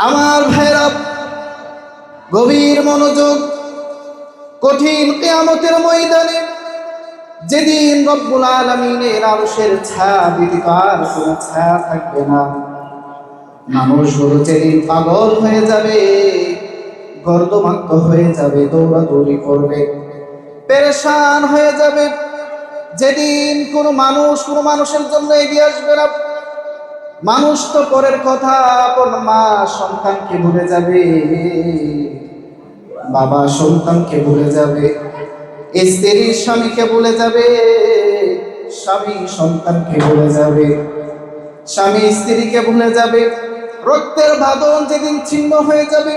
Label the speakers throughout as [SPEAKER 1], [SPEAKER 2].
[SPEAKER 1] আমার ভাইরা, গভীর মনোযোগ, কঠিন কেয়ামতের ময়দানে যেদিন রব্বুল আলমিনের আরশের ছায়া ব্যতীত কোনো ছায়া থাকবে না। মানুষ মানুষগুলো যেদিন পাগল হয়ে যাবে, গর্দমাক্ত হয়ে যাবে, দৌড়াদৌড়ি করবে, পেরেশান হয়ে যাবে। যেদিন কোনো মানুষ কোনো মানুষের জন্য এগিয়ে আসবে না মানুষ তো পরের কথা, আপন মা সন্তানকে ভুলে যাবে? বাবা সন্তানকে ভুলে যাবে? স্ত্রী স্বামীকে ভুলে যাবে? স্বামী সন্তানকে ভুলে যাবে? স্বামী স্ত্রীকে ভুলে যাবে? রক্তের বাঁধন যেদিন ছিন্ন হয়ে যাবে,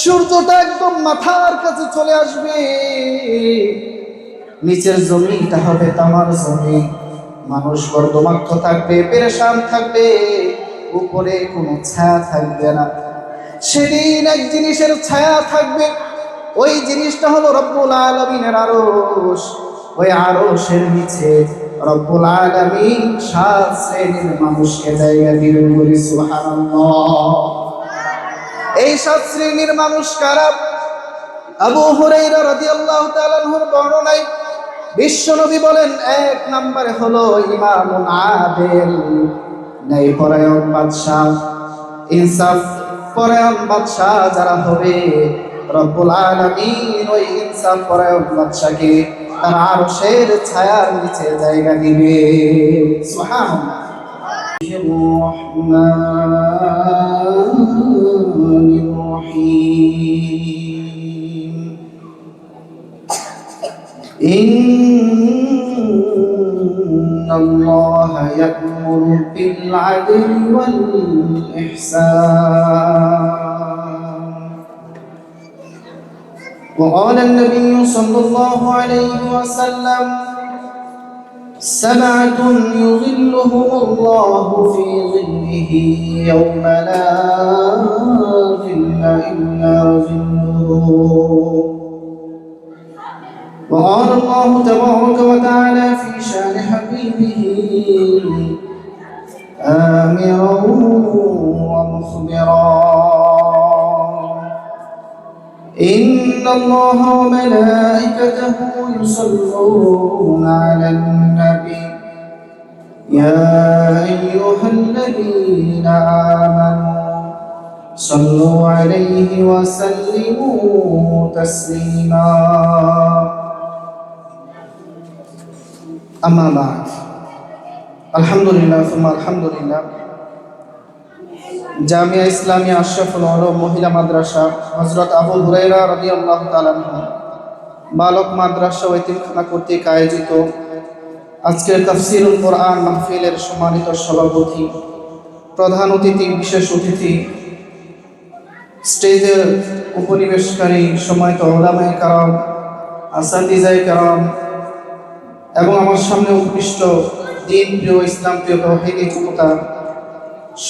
[SPEAKER 1] সূর্যটা একদম মাথার কাছে চলে আসবে। নিচের জমিটা হবে তামার জমি। মানুষ বর্ধমাক্ষ থাকবে, পেরেশান থাকবে, উপরে কোনো ছায়া থাকবে না। সেদিন এক জিনিসের ছায়া থাকবে, ওই জিনিসটা হলো রব্বুল আলমিনের আরস ওই আরসের নিচে রব্বুল আলমিন সাত শ্রেণির মানুষকে জায়গা দিবেন বলি এই সাত শ্রেণির মানুষ কারা? আবু হুরাইরা রাদিয়াল্লাহু তাআলা আনহুর বর্ণনায় বিশ্বনবী বলেন এক নম্বরে হলো ইমামুন আদেল ন্যায় পরায়ণ বাদশাহ ইনসাফ পরায়ণ বাদশাহ যারা হবে রব্বুল আলামিন ওই ইনসাফ পরায়ণ বাদশাকে তার আরশের ছায়ার নিচে জায়গা দিবে সুবহানাল্লাহ الرحمن الرحيم إن الله يأمر بالعدل والإحسان. وقال النبي صلى الله عليه وسلم سبعة يظلهم الله في ظله يوم لا ظل إلا ظله. وقال الله تبارك وتعالى في شأن حبيبه آمرا ومخبرا. إن الله وملائكته يصلون على النبي. يا أيها الذين آمنوا صلوا عليه وسلموا تسليما. أما بعد الحمد لله ثم الحمد لله জামিয়া ইসলামিয়া আশরাফুল আলম মহিলা মাদ্রাসা হজরত আবুল হুরাইরা রবি আল্লাহ বালক মাদ্রাসা ও এতিমখানা কর্তৃক আয়োজিত আজকের তাফসিরুল কোরআন মাহফিলের সম্মানিত সভাপতি প্রধান অতিথি বিশেষ অতিথি স্টেজের উপনিবেশকারী সময়ত ওলামায় কারাম আসাদিজাই কারাম এবং আমার সামনে উৎকৃষ্ট দিন, প্রিয় ইসলাম, প্রিয় তহিদি যুবতা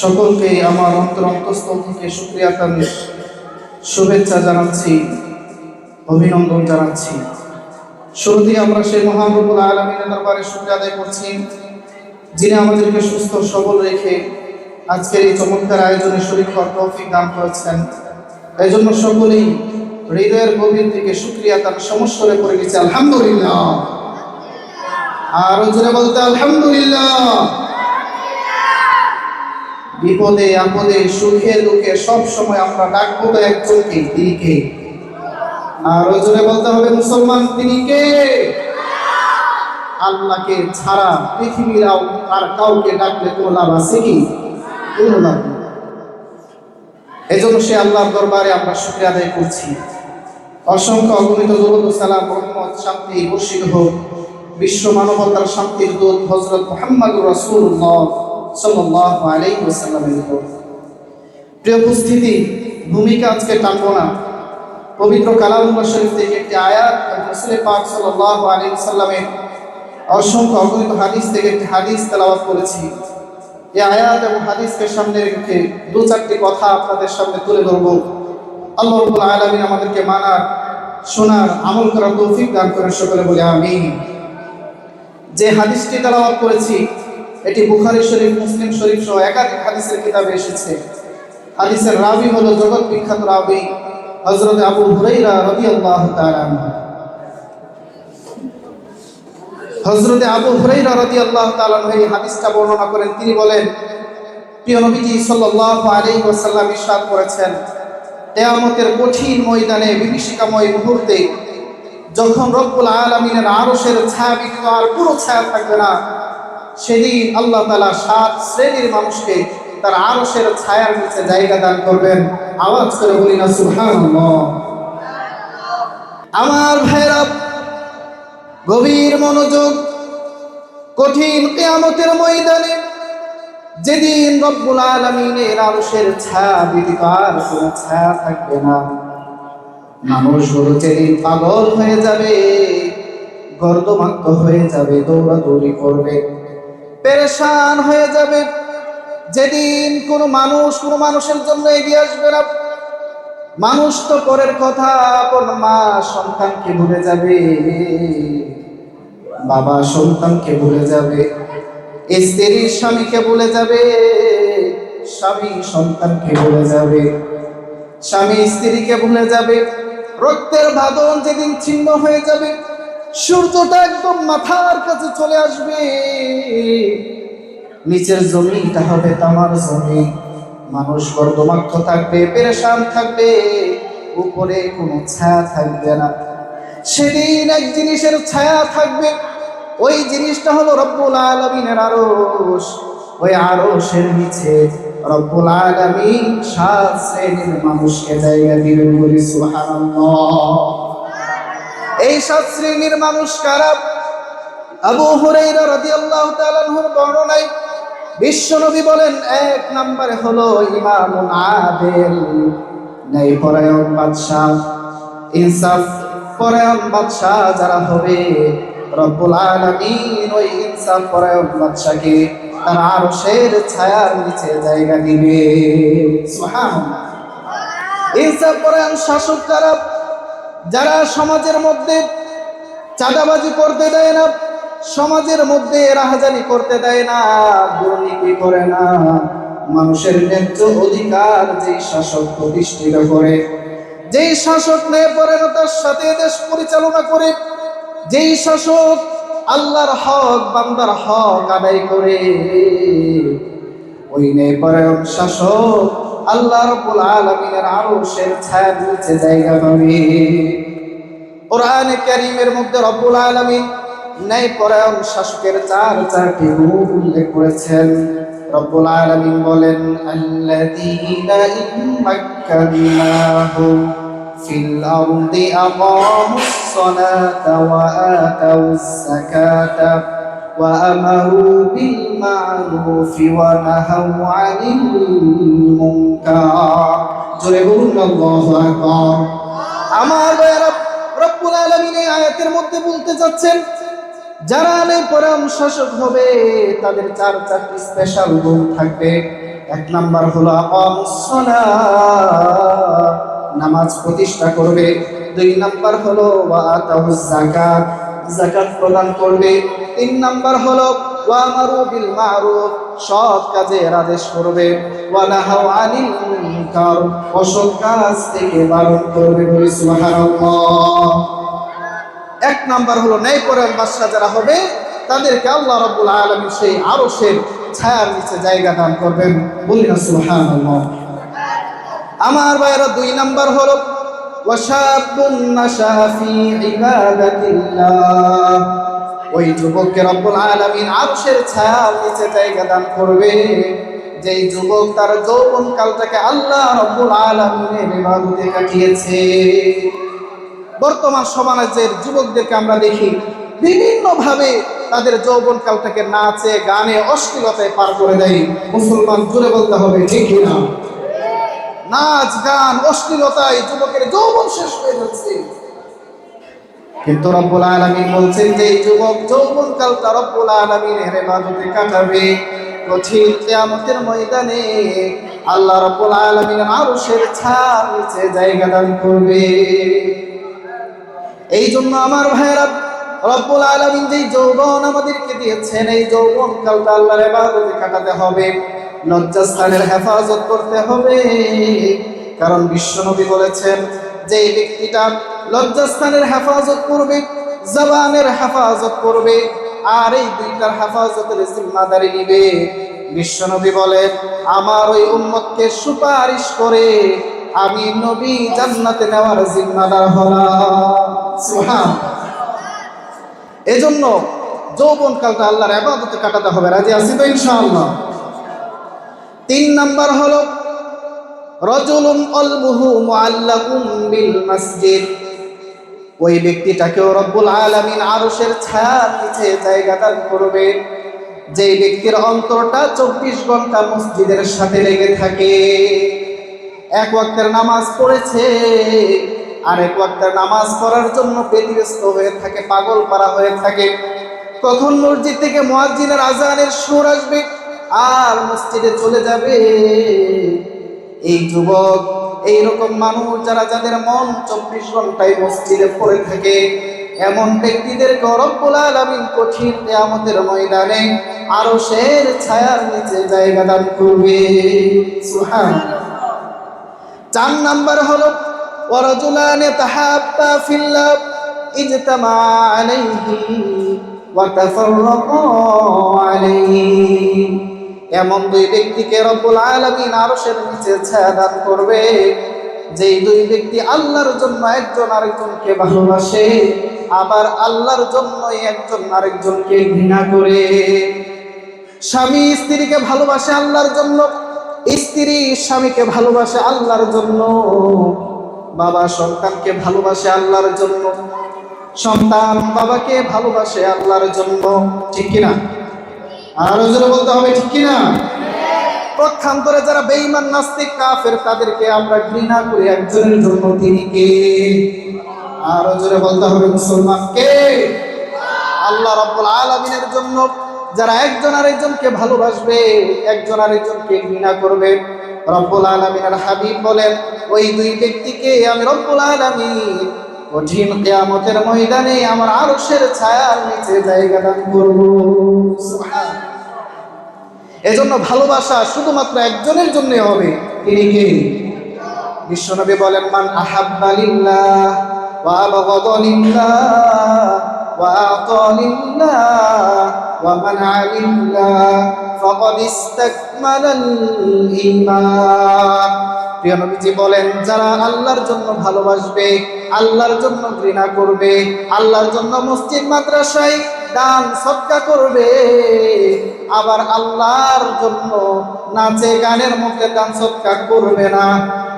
[SPEAKER 1] সকলকে আমার অন্তর অন্তঃস্থল থেকে সুক্রিয়া কামি শুভেচ্ছা জানাচ্ছি, অভিনন্দন জানাচ্ছি। শুরুতেই আমরা সেই মহানবুল আলমিনের দরবারে শুক্রিয়া আদায় করছি, যিনি আমাদেরকে সুস্থ, সবল রেখে আজকের এই চমৎকার আয়োজনে শরীর তৌফিক দান করেছেন। এই জন্য সকলেই হৃদয়ের গভীর থেকে শুক্রিয়া তার সমস্যরে করে গেছে। আলহামদুলিল্লাহ। আর জোরে বলতে আলহামদুলিল্লাহ। বিপদে, আপদে, সুখে, দুঃখে সব সময় আমরা ডাকবো তো একজনকে, তিনি কে? আর জন্য বলতে হবে মুসলমান, তিনি কে? আল্লাহকে ছাড়া পৃথিবীর আর কাউকে ডাকলে কোনো লাভ আছে কি? কোনো লাভ নেই। এই জন্য সে আল্লাহর দরবারে আমরা শুক্রিয়া আদায় করছি। অসংখ্য অগণিত দরুদ সালাম, রহমত, শান্তি, বর্ষিত হোক। বিশ্ব মানবতার শান্তির দূত হজরত মোহাম্মদুর রাসূলুল্লাহ সাল্লাল্লাহু আলাইহি ওয়াসাল্লামের উপর। প্রিয় উপস্থিতি, ভূমিকা আজকে টানবো না। পবিত্র কালামুল্লাহ শরীফ থেকে একটি আয়াত রাসূল পাক সাল্লাল্লাহু আলাইহি ওয়াসাল্লামের অসংখ্য অগণিত হাদিস থেকে একটি হাদিস তেলাওয়াত করেছি। এই আয়াত এবং হাদিসকে সামনে রেখে দু চারটি কথা আপনাদের সামনে তুলে ধরব। আল্লাহ রব্বুল আলামিন আমাদেরকে মানার, শোনার, আমল করার তৌফিক দান করেন সকলে বলে আমিন। যে হাদিসটি তেলাওয়াত করেছি, এটি বুখারি শরীফ, মুসলিম শরীফ সহ একাধিক হাদিসের কিতাবে এসেছে। হাদিসের রাবি হলো জগৎ বিখ্যাত রাবি, হযরত আবু হুরাইরা তাআলা আনহু। হযরত আবু হুরাইরা তাআলা আনহু এই হাদিসটা বর্ণনা করেন। তিনি বলেন, প্রিয় নবীজি সাল্লাল্লাহু আলাইহি ওয়াসাল্লাম ইরশাদ করেছেন, কিয়ামতের কঠিন ময়দানে বিভীষিকাময় মুহূর্তে যখন রব্বুল আলামিনের আরশের ছায়া ব্যতীত আর পুরো ছায়া থাকবে না, সেদিন আল্লাহ তালা সাত শ্রেণির মানুষকে তার আরশের ছায়ার নিচে জায়গা দান করবেন। আওয়াজ করে বলি না, সুবহানাল্লাহ। আমার ভাইরা গভীর মনোযোগ, কঠিন কিয়ামতের ময়দানে যেদিন রব্বুল আলামিনের আরশের ছায়া ব্যতীত আর কোনো ছায়া থাকবে না। মানুষগুলো যেদিন পাগল হয়ে যাবে গর্দমাক্ত হয়ে যাবে, দৌড়াদৌড়ি করবে, পেরেশান হয়ে যাবে। যেদিন কোনো মানুষ কোনো মানুষের জন্য এগিয়ে আসবে না, মানুষ তো পরের কথা আপন মা সন্তানকে ভুলে যাবে, বাবা সন্তানকে ভুলে যাবে, স্ত্রী স্বামীকে ভুলে যাবে, স্বামী সন্তানকে ভুলে যাবে, স্বামী স্ত্রীকে ভুলে যাবে। রক্তের বাঁধন যেদিন ছিন্ন হয়ে যাবে, সূর্যটা একদম মাথার কাছে চলে আসবে। নিচের জমিটা হবে তামার জমি। মানুষ গর্দমাক্ষ থাকবে, পেরেশান থাকবে, উপরে কোনো ছায়া থাকবে না। সেদিন এক জিনিসের ছায়া থাকবে, ওই জিনিসটা হলো রব্বুল আলমিনের আরস ওই আরসের নিচে রব্বুল আলমিন সাত শ্রেণির মানুষকে জায়গা দিবেন বলি, সুবহানাল্লাহ। এই সাত শ্রেণির মানুষ কারা? আবু হুরাইরা রাদিয়াল্লাহু তাআলা আনহুর বর্ণনায় বিশ্বনবী বলেন, এক নম্বরে হলো ইমামুন আদেল। নাই পরায়ণ বাদশাহ, ইনসাফ পরায়ণ বাদশাহ যারা হবে, রব্বুল আলামিন ওই ইনসাফ পরায়ণ বাদশাকে তার আরশের ছায়ার নিচে জায়গা দিবে ইনসাফ পরায়ণ শাসক কারা যারা সমাজের মধ্যে চাঁদাবাজি করতে দেয় না, সমাজের মধ্যে রাহাজানি করতে দেয় না, দুর্নীতি করে না, মানুষের ন্যায্য অধিকার যেই শাসক প্রতিষ্ঠিত করে, যেই শাসক ন্যায়পরায়ণতার সাথে দেশ পরিচালনা করে, যেই শাসক আল্লাহর হক, বান্দার হক আদায় করে। ওই ন্যায়পরায়ণ শাসক আল্লাহ রব্বুল আলামিনের আরশের ছায়ার নিচে জায়গা পাবে কোরআনে কারীমের মধ্যে রব্বুল আলামিন ন্যায় পরায়ণ শাসকের চার চারটি রূপ উল্লেখ করেছেন। রব্বুল আলামিন বলেন আকামুস সালাতা ওয়া আতাউস যাকাতা وأمروا بالمعروف ونهوا عن المنكر জোরে বলুন আল্লাহু আকবার আমার ভাইয়েরা রব্বুল আলামিন এই আয়াতের মধ্যে বলতে চাচ্ছেন যারা আলেম পরাম শাসক হবে তাদের চার চারটি স্পেশাল গুণ থাকবে এক নাম্বার হলো আকামুস সালাত নামাজ প্রতিষ্ঠা করবে দুই নাম্বার হলো যাকাত। যাকাত প্রদান করবে তিন নাম্বার হলো ওয়া আমারু বিল মারুফ, সৎ কাজের আদেশ করবে। কাজ থেকে বলে এক নাম্বার হলো ন্যায়পরায়ণ বাদশা যারা হবে, তাদেরকে আল্লাহ রাব্বুল আলামিন সেই আরশের ছায়ার নিচে জায়গা দান করবেন বলি না সুবহানাল্লাহ। আমার ভাইয়েরা, দুই নাম্বার হলো ফি ইবাদাতিল্লাহ ওই যুবককে রব্বুল আলামিন আরশের ছায়ার নিচে জায়গা দান করবে। যেই যুবক তার যৌবন কালটাকে আল্লাহ রব্বুল আলামিনের ইবাদতে কাটিয়েছে। বর্তমান সমাজের যুবকদেরকে আমরা দেখি, বিভিন্নভাবে তাদের যৌবন কালটাকে নাচে, গানে অশ্লীলতায় পার করে দেয়। মুসলমান জুড়ে বলতে হবে, ঠিক না নাচ, গান, অশ্লীলতায় যুবকের যৌবন শেষ হয়ে যাচ্ছে। কিন্তু রব্বুল আলামিন বলছেন যে যুবক যৌবন কালটা রব্বুল আলামিনের ইবাদতে কাটাবে। কঠিন কিয়ামতের ময়দানে আল্লাহ রব্বুল আলামিন আরশের ছায়ার নিচে জায়গা দান করবে। এই জন্য আমার ভাইয়েরা, রব্বুল আলামিন যেই যৌবন আমাদেরকে দিয়েছেন, এই যৌবন কালটা আল্লাহর ইবাদতে কাটাতে হবে। লজ্জাস্থানের হেফাজত করতে হবে। কারণ বিশ্বনবী বলেছেন যে ব্যক্তিটা লজ্জাস্থানের হেফাজত করবে, জবানের হেফাজত করবে, আর এই দুইটার হেফাজতের জিম্মাদারি নিবে। বিশ্বনবী বলেন, আমার ওই উম্মতকে সুপারিশ করে আমি নবী জান্নাতে নেওয়ার জিম্মাদার হলাম। এজন্য যৌবন কালটা আল্লাহর আবাদতে কাটাতে হবে। রাজি আছি তো ইনশাআল্লাহ? তিন নম্বর হলো, রজুলুন অলবুহু মুআল্লাকুম বিল মসজিদ। ওই ব্যক্তিটাকেও রব্বুল আলামিন আরশের ছায়ার নিচে জায়গা দান করবে। যে ব্যক্তির অন্তরটা চব্বিশ ঘণ্টা মসজিদের সাথে লেগে থাকে। এক ওয়াক্তের নামাজ পড়েছে আর এক ওয়াক্তের নামাজ পড়ার জন্য ব্যতিব্যস্ত হয়ে থাকে পাগল পারা হয়ে থাকে। কখন মসজিদ থেকে মুয়াজ্জিনের আজানের সুর আসবে? আর মসজিদে চলে যাবে। এই যুবক, এইরকম মানুষ যারা যাদের মন চব্বিশ ঘন্টায় মসজিদে পড়ে থাকে, এমন ব্যক্তিদেরকে রব্বুল আলামিন কঠিন কিয়ামতের ময়দানে আরও শের ছায়ার নিচে জায়গা দান করবে। সুবহান চার নাম্বার হলো, ওয়ারাজুলানে তাহাব্বা ফিল্লাহ, ইজতামা আলাইহি ওয়া এমন দুই ব্যক্তিকে রব্বুল আলামিন আরশের নিচে ছায়া দান করবে। যেই দুই ব্যক্তি আল্লাহর জন্য একজন আরেকজনকে ভালোবাসে, আবার আল্লাহর জন্যই একজন আরেকজনকে ঘৃণা করে। স্বামী স্ত্রীকে ভালোবাসে আল্লাহর জন্য, স্ত্রী স্বামীকে ভালোবাসে আল্লাহর জন্য, বাবা সন্তানকে ভালোবাসে আল্লাহর জন্য, সন্তান বাবাকে ভালোবাসে আল্লাহর জন্য, ঠিক কিনা? আরও জোরে বলতে হবে ঠিক কিনা? পক্ষান্তরে যারা বেঈমান নাস্তিক কাফের তাদেরকে আমরা ঘৃণা করি একজনের জন্য তিনি কে? আরও জোরে বলতে হবে মুসলমান কে? আল্লাহ রাব্বুল আলামিনের জন্য যারা একজন আরেকজনকে ভালোবাসবে একজন আরেকজনকে ঘৃণা করবে। রব্বুল আলামিনের হাবিব বলেন ওই দুই ব্যক্তিকে আমি রব্বুল আলামিন কঠিন কিয়ামতের ময়দানে আমার আরশের ছায়ার নিচে জায়গা দান করব। এজন্য ভালোবাসা শুধুমাত্র একজনের জন্য হবে, তিনি কে? বিশ্বনবী বলেন, মান আহাব্বা লিল্লাহ ওয়া আবগাদা লিল্লাহ ওয়া আতা লিল্লাহ ওয়া মানআ লিল্লাহ ফাকাদ ইসতাকমালাল ঈমান প্রিয় নবীজি বলেন, যারা আল্লাহর জন্য ভালোবাসবে আল্লাহর জন্য ঘৃণা করবে, আল্লাহর জন্য মসজিদ, মাদ্রাসায় দান, সৎকা করবে। আবার আল্লাহর জন্য নাচে, গানের মধ্যে দান সৎকা করবে না।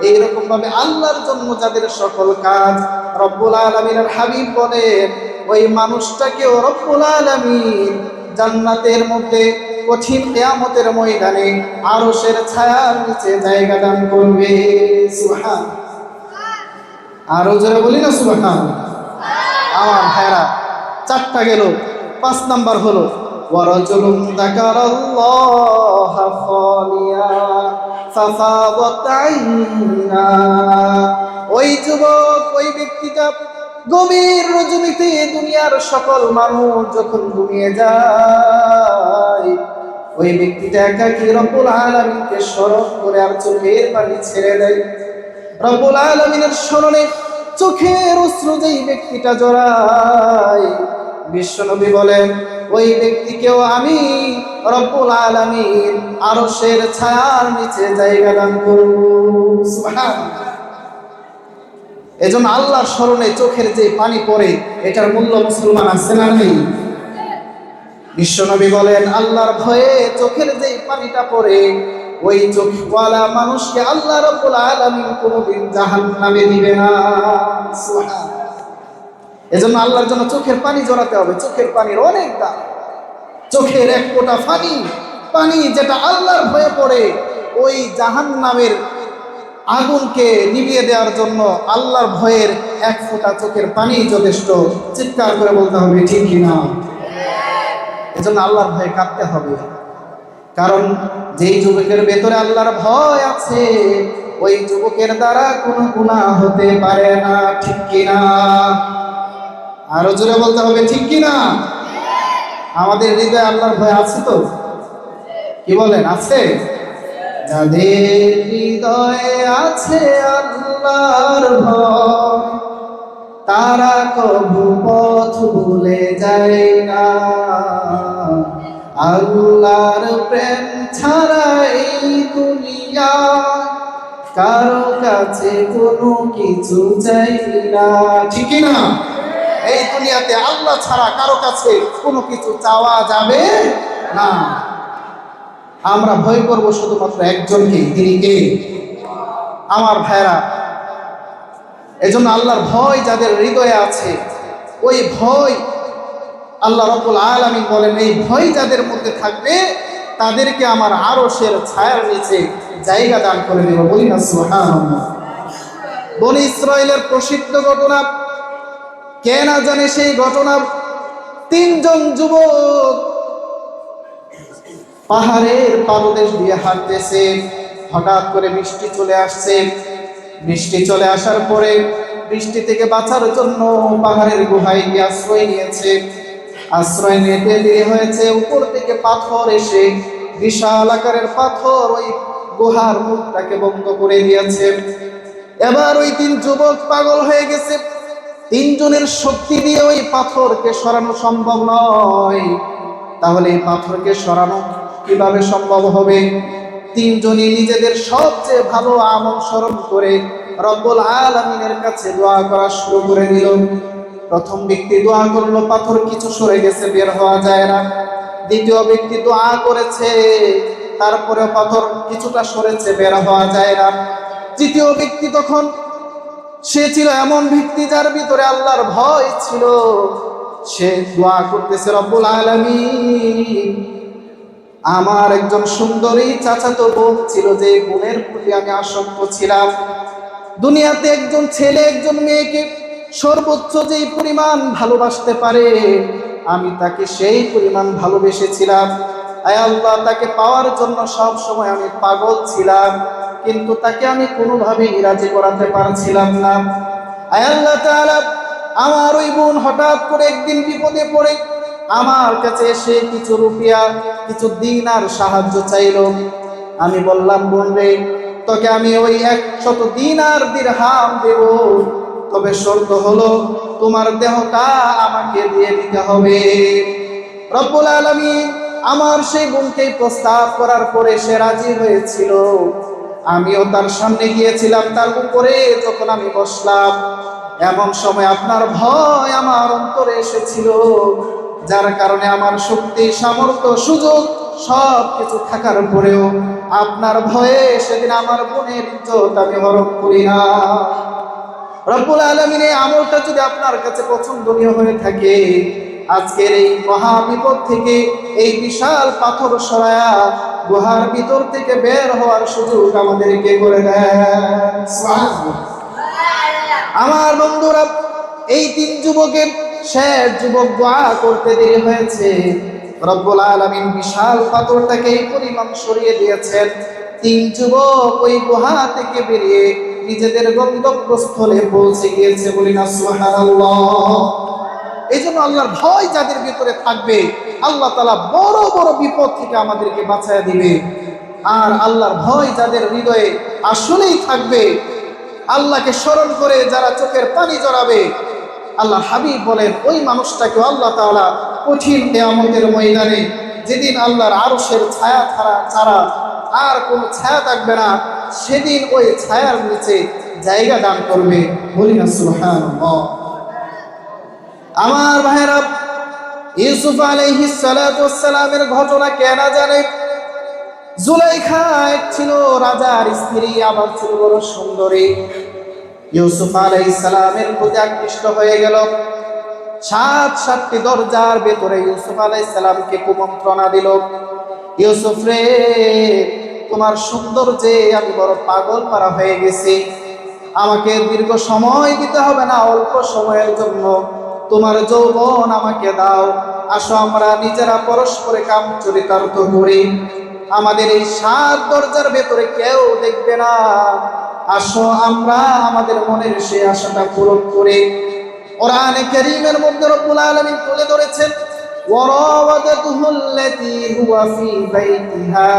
[SPEAKER 1] এইরকম ভাবে আল্লাহর জন্য যাদের সকল কাজ, রব্বুল আলমিনের হাবিব বলেন, ওই মানুষটাকেও রব্বুল আলমিন জান্নাতের মধ্যে কঠিন কেয়ামতের ময়দানে আরশের ছায়ার নিচে জায়গা দান করবে। সুবহান। আরও জোরে বলি না সুবহান আমার ভাইরা, চারটা গেল, পাঁচ নাম্বার হলো, ওয়ারাজুলুন যাকারাল্লাহা খালিয়া ফাফাদাত আইনা ওই যুবক, ওই ব্যক্তিটা গভীর রজনীতে দুনিয়ার সকল মানুষ যখন ঘুমিয়ে যায়, ওই ব্যক্তিটা একাকি রব্বুল আলামিনকে স্মরণ করে আর চোখের পানি ছেড়ে দেয়। রব্বুল আলামিনের স্মরণে চোখের অশ্রু যেই ব্যক্তিটা জড়ায় বিশ্বনবী বলেন, ওই ব্যক্তিকেও আমি রব্বুল আলামিন আরশের ছায়ার নিচে জায়গা দান করব। এজন্য আল্লাহর স্মরণে চোখের যে পানি পড়ে, এটার মূল্য মুসলমান আছে না নেই? বিশ্বনবী বলেন, আল্লাহর ভয়ে চোখের যে পানিটা পড়ে ওই চোখওয়ালা মানুষকে আল্লাহ রব্বুল আলামিন কোনোদিন জাহান্নামে দিবে না। এজন্য আল্লাহর জন্য চোখের পানি জড়াতে হবে। চোখের পানির অনেক দাম। চোখের এক ফোঁটা পানি পানি যেটা আল্লাহর ভয়ে পড়ে, ওই জাহান্নামের আগুনকে নিভিয়ে দেওয়ার জন্য আল্লাহর ভয়ের এক ফোঁটা চোখের পানি যথেষ্ট। চিৎকার করে বলতে হবে, ঠিক কিনা? এজন্য আল্লাহর ভয়ে কাঁদতে হবে। কারণ যেই যুবকের ভেতরে আল্লাহর ভয় আছে, ওই যুবকের দ্বারা কোনো গুণা হতে পারে না, ঠিক কিনা? আরও জোরে বলতে হবে, ঠিক কিনা? আমাদের হৃদয়ে আল্লাহর ভয় আছে তো? কি বলেন, আছে? যাদের হৃদয়ে আছে আল্লাহর ভয়, তারা কবু পথ ভুলে যায় না। আল্লাহর প্রেম ছাড়া এই দুনিয়া। কারও কাছে কোনো কিছু চাই না। ঠিক না এই দুনিয়াতে আল্লাহ ছাড়া কারও কাছে কোনো কিছু চাওয়া যাবে না। আমরা ভয় করব শুধুমাত্র একজনকে, তিনি কে? আমার ভাইরা এজন্য আল্লাহর ভয় যাদের হৃদয়ে আছে, ওই ভয় আল্লাহ রব্বুল আলামিন বলেন, এই ভয় যাদের মধ্যে থাকবে, তাদেরকে আমার আরশের ছায়ার নিচে জায়গা দান করে দেব। বলি না বনি ইসরায়েলের প্রসিদ্ধ ঘটনা, কে না জানে সেই ঘটনা? তিনজন যুবক পাহাড়ের পাদদেশ দিয়ে হাঁটতেছে, হঠাৎ করে বৃষ্টি চলে আসছে। বৃষ্টি চলে আসার পরে বৃষ্টি থেকে বাঁচার জন্য পাহাড়ের গুহায় গিয়ে আশ্রয় নিয়েছে। আশ্রয় নিতে দেরি হয়েছে, উপর থেকে পাথর এসে বিশাল আকারের পাথর ওই গুহার মুখটাকে বন্ধ করে দিয়েছে। এবার ওই তিন যুবক পাগল হয়ে গেছে। তিনজনের শক্তি দিয়ে ওই পাথরকে সরানো সম্ভব নয়। তাহলে এই পাথরকে সরানো কীভাবে সম্ভব হবে? তিনজনই নিজেদের সবচেয়ে ভালো আমল স্মরণ করে রব্বুল আলমিনের কাছে দোয়া করা শুরু করে দিল। প্রথম ব্যক্তি দোয়া করল, পাথর কিছু সরে গেছে, বের হওয়া যায় না। দ্বিতীয় ব্যক্তি দোয়া করেছে তারপরে পাথর কিছুটা সরেছে, বের হওয়া যায় না। তৃতীয় ব্যক্তি তখন, সে ছিল এমন ব্যক্তি যার ভিতরে আল্লাহর ভয় ছিল। সে দোয়া করতেছে, রব্বুল আলামিন, আমার একজন সুন্দরী চাচাতো বোন ছিল, যে বোনের প্রতি আমি আসক্ত ছিলাম। দুনিয়াতে একজন ছেলে, একজন মেয়েকে সর্বোচ্চ যেই পরিমাণ ভালোবাসতে পারে, আমি তাকে সেই পরিমাণ ভালোবেসেছিলাম। আয় আল্লাহ, তাকে পাওয়ার জন্য সব সময় আমি পাগল ছিলাম, কিন্তু তাকে আমি কোনোভাবেই রাজি করাতে পারছিলাম না। আয় আল্লাহ আমার ওই বোন হঠাৎ করে একদিন বিপদে পড়ে, আমার কাছে এসে কিছু রুপিয়া, কিছু দিন আর সাহায্য চাইল। আমি বললাম, বোন রে, তোকে আমি ওই একশত দিন আর দিরহাম দেব। তবে শর্ত হলো, তোমার দেহটা আমাকে দিয়ে দিতে হবে। রব্বুল আলামিন আমার সেই বোনকে প্রস্তাব করার পরে সে রাজি হয়েছিল। আমিও তার সামনে গিয়েছিলাম, তার উপরে যখন আমি বসলাম, এমন সময় আপনার ভয় আমার অন্তরে এসেছিল, যার কারণে আমার শক্তি, সামর্থ্য, সুযোগ সব কিছু থাকার পরেও আপনার ভয়ে সেদিন আমার বোনের ইজ্জত আমি হরণ করি না। রব্বুল আলমিন আমলটা যদি আপনার কাছে পছন্দনীয় হয়ে থাকে, আজকের এই মহা বিপদ থেকে, এই বিশাল পাথর সরায়া গুহার ভিতর থেকে বের হওয়ার সুযোগ আমাদেরকে করে দেয় আমার বন্ধুরা, এই তিন যুবকের শেষ যুবক দোয়া করতে দেরি হয়েছে। রব্বুল আলামিন বিশাল পাথরটাকে এই পরিমাণ সরিয়ে দিয়েছেন। তিন যুবক ওই গুহা থেকে বেরিয়ে নিজেদের গন্তব্যস্থলে পৌঁছে গিয়েছে বলি না এই জন্য আল্লাহর ভয় যাদের ভিতরে থাকবে, আল্লাহ তালা বড় বড় বিপদ থেকে আমাদেরকে বাঁচায় দিবে। আর আল্লাহর ভয় যাদের হৃদয়ে আসলেই থাকবে, আল্লাহকে স্মরণ করে যারা চোখের পানি জড়াবে আল্লাহ হাবিব বলেন, ওই মানুষটাকে আল্লাহ তাআলা কঠিন কেয়ামতের ময়দানে যেদিন আল্লাহর আরশের ছায়া ছাড়া ছাড়া আর কোনো ছায়া থাকবে না সেদিন ওই ছায়ার নিচে জায়গা দান করবে। বলি আমার ভাইরা ইউসুফ আলাইহিস সালাতু সালামের ঘটনা কে না জানে? জুলাইখা এক ছিল রাজার স্ত্রী, আবার ছিল বড় সুন্দরী। ইউসুফ আলাইহিস সালামের প্রতি আকৃষ্ট হয়ে গেল। সাত, সাতটি দরজার ভেতরে ইউসুফ সালামকে কুমন্ত্রণা দিল। ইউসুফ রে তোমার সৌন্দর্যে আমি বড় পাগল পারা হয়ে গেছি। আমাকে দীর্ঘ সময় দিতে হবে না, অল্প সময়ের জন্য। তোমার যৌবন আমাকে দাও। আসো আমরা নিজেরা পরস্পরে কাম চরিতার্থ করি। আমাদের এই সাত দরজার ভেতরে কেউ দেখবে না। আসো আমরা আমাদের মনের সেই আশাটা পূরণ করে। কোরআনে কারীমের মধ্যে রব্বুল আলামিন তুলে ধরেছেন ওয়ারাওয়াদাতুহু আল্লাতী হুয়া ফী বাইতিহা।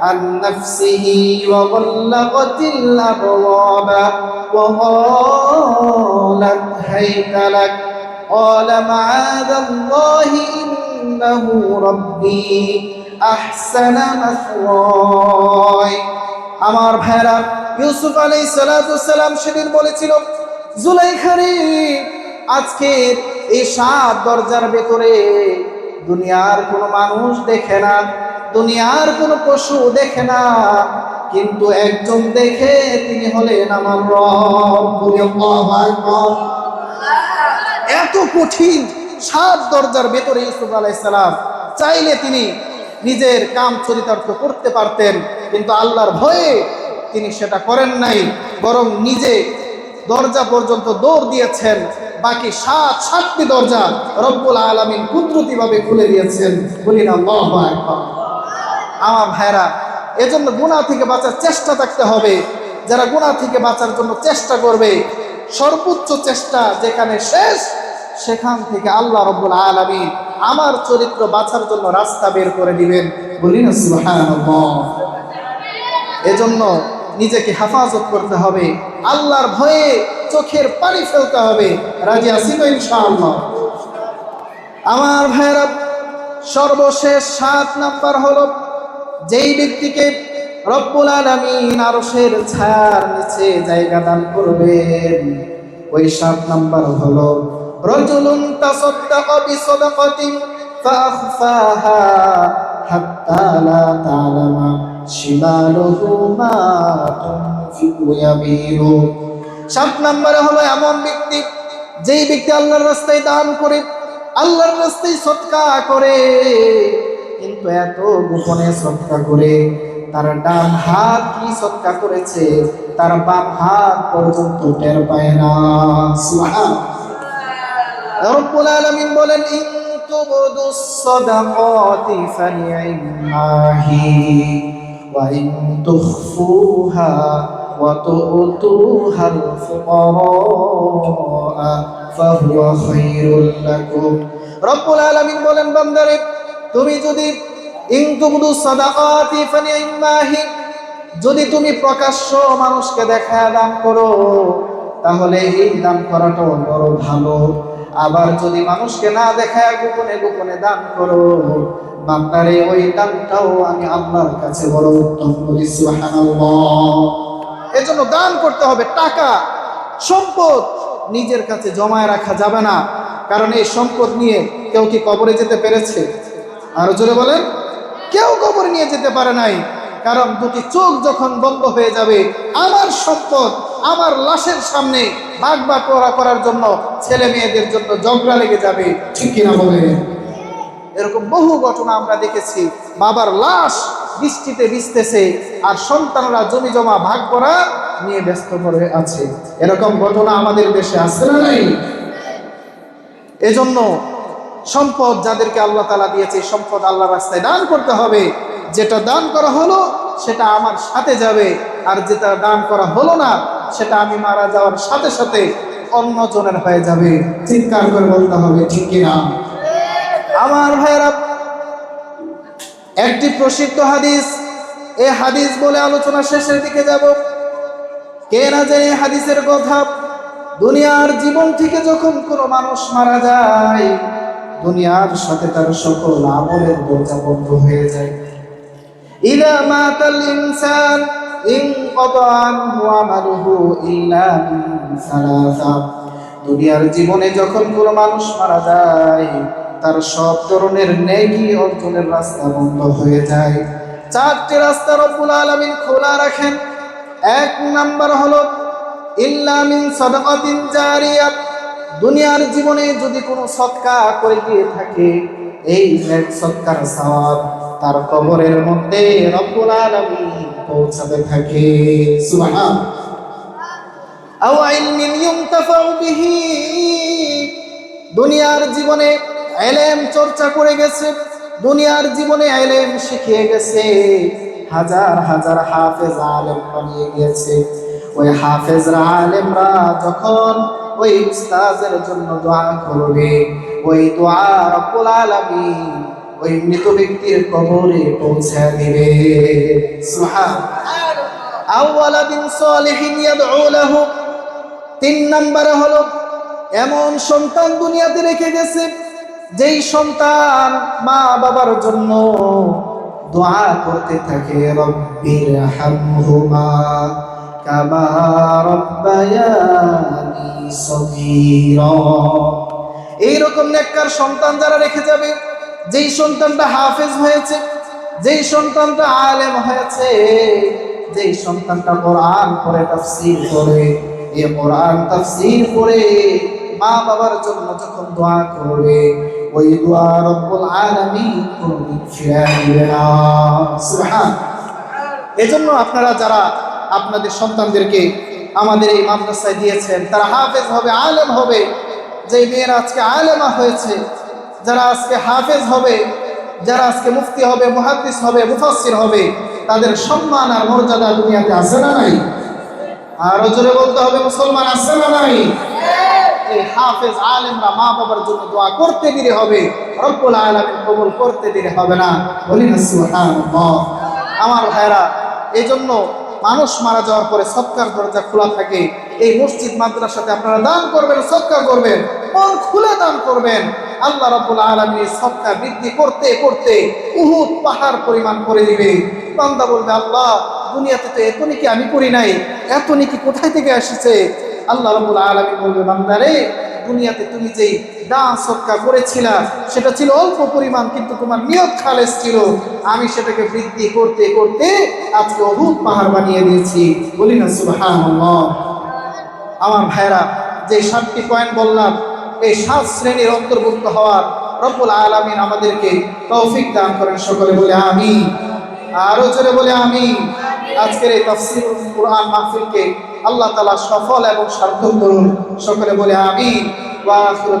[SPEAKER 1] عن نفسه وغلقت الأبواب وقالت هيت لك قال معاذ الله إنه ربي أحسن مثواي আমার ভাইরা ইউসুফ আলাই সালাম সেদিন বলেছিল জুলাইখারি আজকের এই সাত দরজার ভেতরে দুনিয়ার কোনো মানুষ দেখে না দুনিয়ার কোনো পশু দেখে না, কিন্তু একজন দেখে তিনি হলেন আমার এত কঠিন সাত দরজার ভেতরে ইউসুফ আলাইসালাম চাইলে তিনি নিজের কাম চরিতার্থ করতে পারতেন, কিন্তু আল্লাহর ভয়ে তিনি সেটা করেন নাই, বরং নিজে দরজা পর্যন্ত দৌড় দিয়েছেন, বাকি সাত, সাতটি দরজা রব্বুল আলমিন কুদরতিভাবে খুলে দিয়েছেন। বলি না। আমার ভাইরা, এজন্য গুণা থেকে বাঁচার চেষ্টা থাকতে হবে। যারা গুণা থেকে বাঁচার জন্য চেষ্টা করবে, সর্বোচ্চ চেষ্টা যেখানে শেষ, সেখান থেকে আল্লাহ রব্বুল আলমী আমার চরিত্র বাঁচার জন্য রাস্তা বের করে দিবেন। বলি না। এজন্য নিজেকে হেফাজত করতে হবে। আল্লাহর ভয়ে চোখের পানি ফেলতে হবে। রাজি আসি ইনশাআল্লাহ? আমার ভাইরা, সর্বশেষ সাত নাম্বার হলো যেই ব্যক্তিকে রব্বুল আলামিন আরশের ছায়ার নিচে জায়গা দান করবেন, ওই সাত নাম্বার হলো, রজুলুন তাসাদ্দাকা বিসাদাকাতিন ফাআখফাহা হাত্তা লা তা'লামা শিমালুহু মা তুনফিকু ইয়ামিনু সাত নম্বরে হলো এমন ব্যক্তি, যেই ব্যক্তি আল্লাহর রাস্তায় দান করে, আল্লাহর রাস্তায় সৎকা করে কিন্তু এত গোপনে সৎকা করে, তার ডান হাত কি সৎকা করেছে, তার বাম হাত পর্যন্ত টের পায় না। রব্বুল আলামিন বলেন, ইন তুবদুস সাদাকাতি ফানি'মাহি ওয়া ইন তুখফুহা ওয়া তু'তুহা আল-ফুকারা ফাহুয়া খায়রুল লাকুম। রব্বুল আলামিন বলেন, বান্দারে তুমি যদি ইন তুবদুস সাদাকাতি ফানি'মাহি যদি তুমি প্রকাশ্য মানুষকে দেখা দান করো, তাহলে এই দান করাটাও বড় ভালো। আবার যদি মানুষকে না দেখায় গোপনে গোপনে দান করো বান্দারে ওই দানটাও আমি আল্লাহর কাছে বড় উত্তম করি, সুবহানাল্লাহ। এজন্য দান করতে হবে টাকা, সম্পদ নিজের কাছে জমায় রাখা যাবে না। কারণ এই সম্পদ নিয়ে কেউ কি কবরে যেতে পেরেছে? আরও জোরে বলেন। কেউ কবরে নিয়ে যেতে পারে নাই, কারণ দুটি চোখ যখন বন্ধ হয়ে যাবে, আমার সম্পদ, আমার লাশের সামনে ভাগ ভাগ করা করার জন্য ছেলে মেয়েদের জন্য ঝগড়া লেগে যাবে, ঠিক কিনা বলে এরকম বহু ঘটনা আমরা দেখেছি। বাবার লাশ বৃষ্টিতে ভিজতেছে আর সন্তানরা জমি জমা ভাগ করা নিয়ে ব্যস্ত করে আছে। এরকম ঘটনা আমাদের দেশে আছে না নাই? এজন্য সম্পদ যাদেরকে আল্লাহ তালা দিয়েছে সম্পদ আল্লাহ রাস্তায় দান করতে হবে। যেটা দান করা হলো, সেটা আমার সাথে যাবে। আর যেটা দান করা হলো না, সেটা আমি মারা যাওয়ার সাথে সাথে অন্য জনের হয়ে যাবে। চিৎকার করে বলতে হবে, ঠিক কিনা আমার ভাইয়েরা, একটি প্রসিদ্ধ হাদিস, এ হাদিস বলে আলোচনা শেষের দিকে যাব। কে না এই হাদিসের কথা দুনিয়ার জীবন থেকে যখন কোনো মানুষ মারা যায় দুনিয়ার সাথে তার সকল আমলের দরজা বন্ধ হয়ে যায়। ইদা মাতাল ইনসান ইনকাতা আনহু আমালুহু ইল্লা সালাসা। দুনিয়ার জীবনে যখন কোনো মানুষ মারা যায়, তার সব ধরনের নেকি অর্জনের রাস্তা বন্ধ হয়ে যায়। চারটি রাস্তা রব্বুল আলামিন খোলা রাখেন। এক নাম্বার হলো, ইল্লা মিন সাদাকাতিন জারিয়াত। দুনিয়ার জীবনে যদি কোনো সৎকা করে দিয়ে থাকে, এই নেক সৎকার সওয়াব তার কবরের মধ্যে রব্বুল আলামিন পৌঁছাতে থাকে। সুবহান আও ইলমিন ইউনতাফাউ বিহি। দুনিয়ার জীবনে এলেম চর্চা করে গেছে, দুনিয়ার জীবনে এলেম শিখিয়ে গেছে। হাজার হাজার হাফেজ আলেম বানিয়ে গিয়েছে ওই হাফেজরা আলেমরা যখন ওই উস্তাজের জন্য দোয়া করবে। ওই দোয়া রব্বুল আলামিন ওই মৃত ব্যক্তির কবরে পৌঁছে দিবে। সুবহান আউওয়ালাদিন সালিহিন ইয়াদউ লাহু। তিন নম্বরে হলো, এমন সন্তান দুনিয়াতে রেখে গেছে, যেই সন্তান মা বাবার জন্য দোয়া করতে থাকে, রব্বির হামহুমা। কামা রব্বায়ানি সগীরা এইরকম নেককার সন্তান যারা রেখে যাবে, যেই সন্তানটা হাফেজ হয়েছে, যেই সন্তানটা আলেম হয়েছে, যেই সন্তানটা কোরআন পড়ে, তাফসীর করে এ কোরআন তাফসীর করে মা বাবার জন্য যখন দোয়া করবে ওই দোয়া রব্বুল আলামিন কোনদিন ফিরিয়ে দিবে না সুবহান। এজন্য আপনারা যারা আপনাদের সন্তানদেরকে আমাদের এই মাদ্রাসায় দিয়েছেন। তারা হাফেজ হবে, আলেম হবে। যে মেয়েরা আজকে আলেমা হয়েছে, যারা আজকে হাফেজ হবে, যারা আজকে মুফতি হবে, মুহাদ্দিস হবে, মুফাসসির হবে, তাদের সম্মান আর মর্যাদা দুনিয়াতে আছে না নাই? আরও জোরে বলতে হবে, মুসলমান আছে না নাই? এই হাফেজ আলেমরা মা বাবার জন্য দোয়া করতে দেরি হবে, রব্বুল আলামিন কবুল করতে দেরি হবে না। বলি না আমার ভাইরা এই জন্য মানুষ মারা যাওয়ার পরে সৎকার দরজা খোলা থাকে। এই মসজিদ মাদ্রাসাতে আপনারা দান করবেন, সৎকার করবেন, মন খুলে দান করবেন। আল্লাহ রাব্বুল আলামিন এই সৎকার বৃদ্ধি করতে করতে উহুদ পাহাড় পরিমাণ করে দিবে। বান্দা বলবে, আল্লাহ, দুনিয়াতে তো এত নাকি আমি করি নাই? এত নাকি কোথায় থেকে এসেছে আল্লাহ রাব্বুল আলামিন বলবে, বান্দারে দুনিয়াতে তুমি যেই দান সৎকার করেছিলা, সেটা ছিল অল্প পরিমাণ, কিন্তু তোমার নিয়ত খালেস ছিল। আমি সেটাকে বৃদ্ধি করতে করতে আজকে অভূত পাহাড় বানিয়ে দিয়েছি। বলি না, সুবহানাল্লাহ। আমার ভাইরা যে সাতটি পয়েন্ট বললাম, এই সাত শ্রেণির অন্তর্ভুক্ত হওয়ার রব্বুল আলামিন আমাদেরকে তৌফিক দান করেন। সকলে বলে আমি আরও জোরে বলে আমি আজকের এই তাফসীর কোরআন মাহফিলকে আল্লাহ তালা সফল এবং সার্থক করুন। সকলে বলে আমি ওয়া আখিরু